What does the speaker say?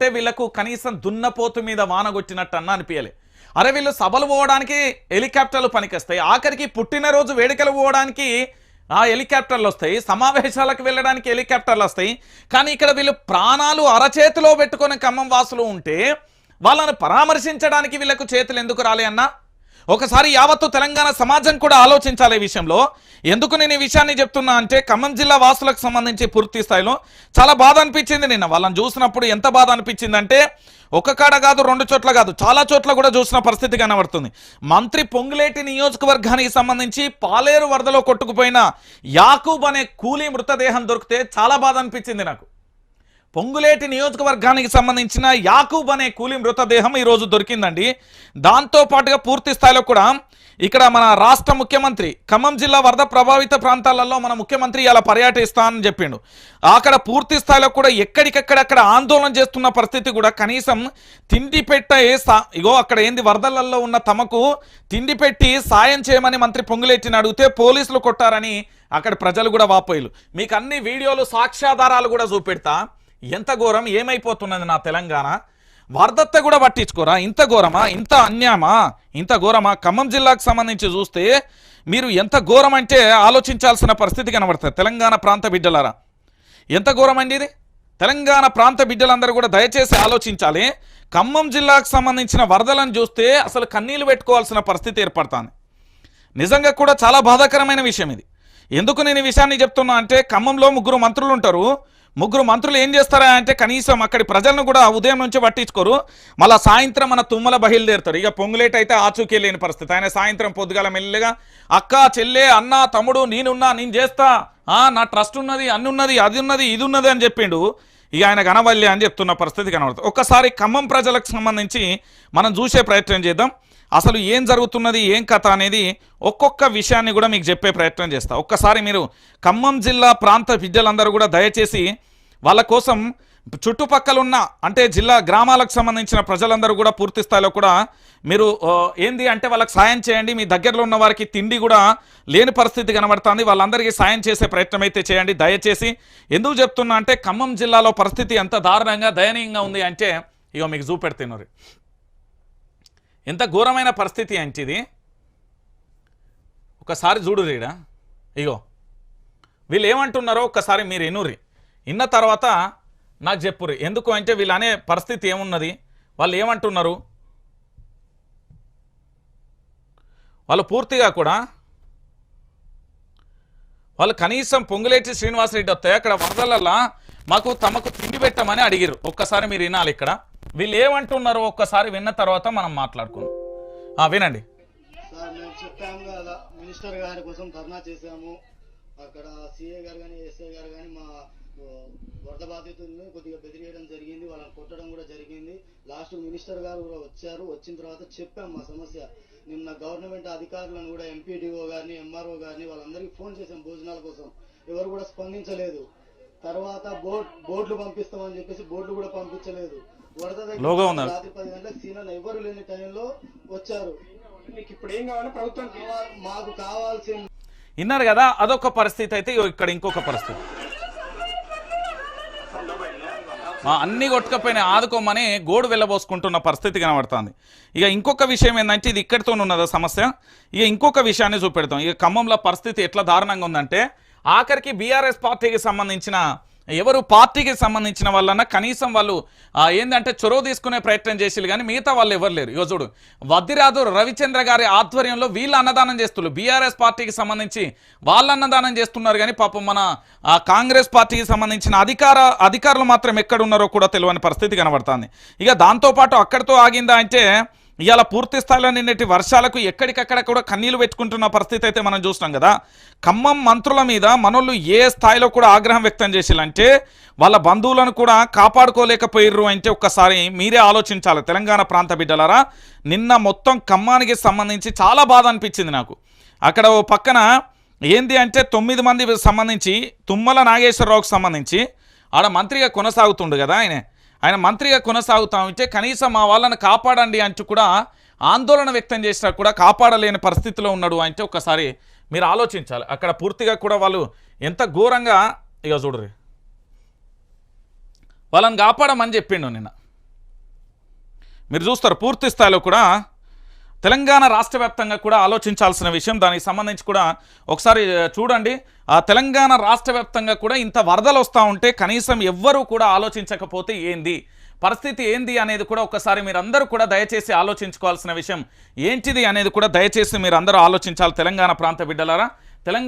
అంటే వీళ్ళకు కనీసం దున్నపోతు మీద వానగొట్టినట్టు అన్న అనిపించలే అరే వీళ్ళు సభలు పోవడానికి హెలికాప్టర్లు పనికొస్తాయి. ఆఖరికి పుట్టినరోజు వేడుకలు పోవడానికి ఆ హెలికాప్టర్లు వస్తాయి. సమావేశాలకు వెళ్ళడానికి హెలికాప్టర్లు వస్తాయి. కానీ ఇక్కడ వీళ్ళు ప్రాణాలు అరచేతిలో పెట్టుకునే ఖమ్మం వాసులు ఉంటే వాళ్ళని పరామర్శించడానికి వీళ్ళకు చేతులు ఎందుకు రాలే అన్నా? ఒకసారి యావత్తు తెలంగాణ సమాజం కూడా ఆలోచించాలి ఈ విషయంలో. ఎందుకు నేను ఈ విషయాన్ని చెప్తున్నా అంటే ఖమ్మం జిల్లా వాసులకు సంబంధించి పూర్తి స్థాయిలో చాలా బాధ అనిపించింది నిన్న. వాళ్ళని చూసినప్పుడు ఎంత బాధ అనిపించింది అంటే ఒక కాడ కాదు రెండు చోట్ల కాదు చాలా చోట్ల కూడా చూసిన పరిస్థితి కనబడుతుంది. మంత్రి పొంగులేటి నియోజకవర్గానికి సంబంధించి పాలేరు వరదలో కొట్టుకుపోయిన యాకూబ్ అనే కూలీ మృతదేహం దొరికితే చాలా బాధ అనిపించింది నాకు. పొంగులేటి నియోజకవర్గానికి సంబంధించిన యాకూబ్ అనే కూలి మృతదేహం ఈరోజు దొరికిందండి. దాంతో పాటుగా పూర్తి స్థాయిలో కూడా ఇక్కడ మన రాష్ట్ర ముఖ్యమంత్రి ఖమ్మం జిల్లా వరద ప్రభావిత ప్రాంతాలలో మన ముఖ్యమంత్రి ఇలా పర్యటిస్తానని చెప్పిండు. అక్కడ పూర్తి స్థాయిలో కూడా ఎక్కడికక్కడక్కడ ఆందోళన చేస్తున్న పరిస్థితి కూడా కనీసం తిండి పెట్టే సా- ఇగో అక్కడ ఏంది వరదలలో ఉన్న తమకు తిండి పెట్టి సాయం చేయమని మంత్రి పొంగులేటిని అడిగితే పోలీసులు కొట్టారని అక్కడ ప్రజలు కూడా వాపోయిలు మీకు అన్ని వీడియోలు సాక్ష్యాధారాలు కూడా చూపెడతా. ఎంత ఘోరం ఏమైపోతున్నది నా తెలంగాణ? వరదత్త కూడా పట్టించుకోరా? ఇంత ఘోరమా? ఇంత అన్యాయమా? ఇంత ఘోరమా? ఖమ్మం జిల్లాకు సంబంధించి చూస్తే మీరు ఎంత ఘోరం అంటే ఆలోచించాల్సిన పరిస్థితి కనబడుతుంది తెలంగాణ ప్రాంత బిడ్డలారా. ఎంత ఘోరం అండి ఇది? తెలంగాణ ప్రాంత బిడ్డలందరూ కూడా దయచేసి ఆలోచించాలి. ఖమ్మం జిల్లాకు సంబంధించిన వరదలను చూస్తే అసలు కన్నీళ్ళు పెట్టుకోవాల్సిన పరిస్థితి ఏర్పడుతుంది. నిజంగా కూడా చాలా బాధాకరమైన విషయం ఇది. ఎందుకు నేను ఈ విషయాన్ని చెప్తున్నా అంటే ఖమ్మంలో ముగ్గురు మంత్రులు ఉంటారు ముగ్గురు మంత్రులు ఏం చేస్తారా అంటే కనీసం అక్కడి ప్రజలను కూడా ఉదయం నుంచి పట్టించుకోరు. మళ్ళీ సాయంత్రం మన తుమ్మల బయలుదేరుతారు. ఇక పొంగులేట్ అయితే ఆచూకీ లేని పరిస్థితి. ఆయన సాయంత్రం పొద్దుగాల మెల్లిగా అక్క చెల్లె అన్న తమ్ముడు నేనున్నా నేను చేస్తా. ఆ నా ట్రస్ట్ ఉన్నది అన్ని ఉన్నది అది ఉన్నది ఇది ఉన్నది అని చెప్పిండు. ఇక ఆయన కనవల్లి అని చెప్తున్న పరిస్థితి కనబడుతుంది. ఒక్కసారి ఖమ్మం ప్రజలకు సంబంధించి మనం చూసే ప్రయత్నం చేద్దాం. అసలు ఏం జరుగుతున్నది ఏం కథ అనేది ఒక్కొక్క విషయాన్ని కూడా మీకు చెప్పే ప్రయత్నం చేస్తా. ఒక్కసారి మీరు ఖమ్మం జిల్లా ప్రాంత విద్యలందరూ కూడా దయచేసి వాళ్ళ కోసం చుట్టుపక్కల ఉన్న అంటే జిల్లా గ్రామాలకు సంబంధించిన ప్రజలందరూ కూడా పూర్తి స్థాయిలో కూడా మీరు ఏంది అంటే వాళ్ళకి సాయం చేయండి మీ దగ్గరలో ఉన్న వారికి తిండి కూడా లేని పరిస్థితి కనబడుతుంది వాళ్ళందరికీ సాయం చేసే ప్రయత్నం అయితే చేయండి. దయచేసి ఎందుకు చెప్తున్నా అంటే ఖమ్మం జిల్లాలో పరిస్థితి ఎంత దారుణంగా దయనీయంగా ఉంది అంటే ఇగో మీకు చూపెడుతున్నారు. ఎంత ఘోరమైన పరిస్థితి అంటే ఒకసారి చూడు రీడా. ఇగో. వీళ్ళు ఏమంటున్నారో ఒక్కసారి మీరు ఎనుర్రి ఇన్న తర్వాత నాకు చెప్పుర్రి. ఎందుకు అంటే వీళ్ళు అనే పరిస్థితి ఏమున్నది? వాళ్ళు ఏమంటున్నారు? వాళ్ళు పూర్తిగా కూడా వాళ్ళు కనీసం పొంగులేటి శ్రీనివాసరెడ్డి వస్తే అక్కడ వరదలల్లా మాకు తమకు తిండి పెట్టమని అడిగిరు ఒక్కసారి మీరు వినాలి ఇక్కడ. వీళ్ళు ఏమంటున్నారో ఒక్కసారి విన్న తర్వాత మనం మాట్లాడుకుందాం. వినండి. సార్ మేము చెప్పాము కదా మినిస్టర్ గారి కోసం ధర్నా చేశాము. అక్కడ సిఏ గారు కానీ ఎస్ఐ గారు కానీ మా వరద బాధితుల్ని కొద్దిగా బెదిరియడం జరిగింది వాళ్ళని కొట్టడం కూడా జరిగింది. లాస్ట్ మినిస్టర్ గారు కూడా వచ్చారు. వచ్చిన తర్వాత చెప్పాం మా సమస్య. నిన్న గవర్నమెంట్ అధికారులను కూడా ఎంపీడీఓ గారిని ఎంఆర్ఓ గారిని వాళ్ళందరికీ ఫోన్ చేశాం భోజనాల కోసం. ఎవరు కూడా స్పందించలేదు. తర్వాత బోట్ బోట్లు పంపిస్తామని చెప్పేసి బోట్లు కూడా పంపించలేదు. వరద దగ్గర లోగో ఉందా? రాత్రి పది గంటలకు సీనన్ ఎవరు లేని టైంలో వచ్చారు. మీకు ఇప్పుడు ఏం కావాలో ప్రభుత్వం మాకు కావాల్సిన విన్నారు కదా అదొక పరిస్థితి అయితే ఇగో ఇక్కడ ఇంకొక పరిస్థితి. మా అన్ని కొట్టుకపోయినా ఆదుకోమని గోడు వెళ్ళబోసుకుంటున్న పరిస్థితి కనబడుతుంది. ఇక ఇంకొక విషయం ఏంటంటే ఇది ఇక్కడితో ఉన్నదా సమస్య? ఇక ఇంకొక విషయాన్ని చూపెడతాం. ఇక ఖమ్మంలో పరిస్థితి ఎట్లా దారుణంగా ఉందంటే ఆఖరికి బీఆర్ఎస్ పార్టీకి సంబంధించిన ఎవరు పార్టీకి సంబంధించిన వాళ్ళన్నా కనీసం వాళ్ళు ఏంటంటే చొరవ తీసుకునే ప్రయత్నం చేసిరు కానీ మిగతా వాళ్ళు ఎవరు లేరు. యోజుడు చూడు వద్దిరాజు రవిచంద్ర గారి ఆధ్వర్యంలో వీళ్ళు అన్నదానం చేస్తున్నారు బీఆర్ఎస్ పార్టీకి సంబంధించి వాళ్ళు అన్నదానం చేస్తున్నారు కానీ పాపం మన కాంగ్రెస్ పార్టీకి సంబంధించిన అధికార అధికారులు మాత్రం ఎక్కడున్నారో కూడా తెలియని పరిస్థితి కనబడుతుంది. ఇక దాంతోపాటు అక్కడితో ఆగిందా అంటే ఇవాళ పూర్తి స్థాయిలో నిన్నటి వర్షాలకు ఎక్కడికక్కడ కూడా కన్నీళ్ళు పెట్టుకుంటున్న పరిస్థితి అయితే మనం చూస్తున్నాం కదా. ఖమ్మం మంత్రుల మీద మనోళ్ళు ఏ స్థాయిలో కూడా ఆగ్రహం వ్యక్తం చేసేలంటే వాళ్ళ బంధువులను కూడా కాపాడుకోలేకపోయిర్రు అంటే ఒక్కసారి మీరే ఆలోచించాలి తెలంగాణ ప్రాంత బిడ్డలారా. నిన్న మొత్తం ఖమ్మానికి సంబంధించి చాలా బాధ అనిపించింది నాకు. అక్కడ ఓ పక్కన ఏంది అంటే తొమ్మిది మంది సంబంధించి తుమ్మల నాగేశ్వరరావుకు సంబంధించి ఆడ మంత్రిగా కొనసాగుతుండు కదా ఆయన. ఆయన మంత్రిగా కొనసాగుతా ఉంటే కనీసం మా వాళ్ళని కాపాడండి అంటూ కూడా ఆందోళన వ్యక్తం చేసినా కూడా కాపాడలేని పరిస్థితిలో ఉన్నాడు అంటే ఒక్కసారి మీరు ఆలోచించాలి. అక్కడ పూర్తిగా కూడా వాళ్ళు ఎంత ఘోరంగా ఇక చూడరు వాళ్ళని కాపాడమని చెప్పిండు నిన్న. మీరు చూస్తారు పూర్తి స్థాయిలో కూడా తెలంగాణ రాష్ట్ర వ్యాప్తంగా కూడా ఆలోచించాల్సిన విషయం దానికి సంబంధించి కూడా ఒకసారి చూడండి. ఆ తెలంగాణ రాష్ట్ర వ్యాప్తంగా కూడా ఇంత వరదలు వస్తూ ఉంటే కనీసం ఎవ్వరూ కూడా ఆలోచించకపోతే ఏంది? పరిస్థితి ఏంది అనేది కూడా ఒకసారి మీరందరూ కూడా దయచేసి ఆలోచించుకోవాల్సిన విషయం ఏంటిది అనేది కూడా దయచేసి మీరు అందరూ ఆలోచించాలి తెలంగాణ ప్రాంత బిడ్డలారా. తెలంగాణ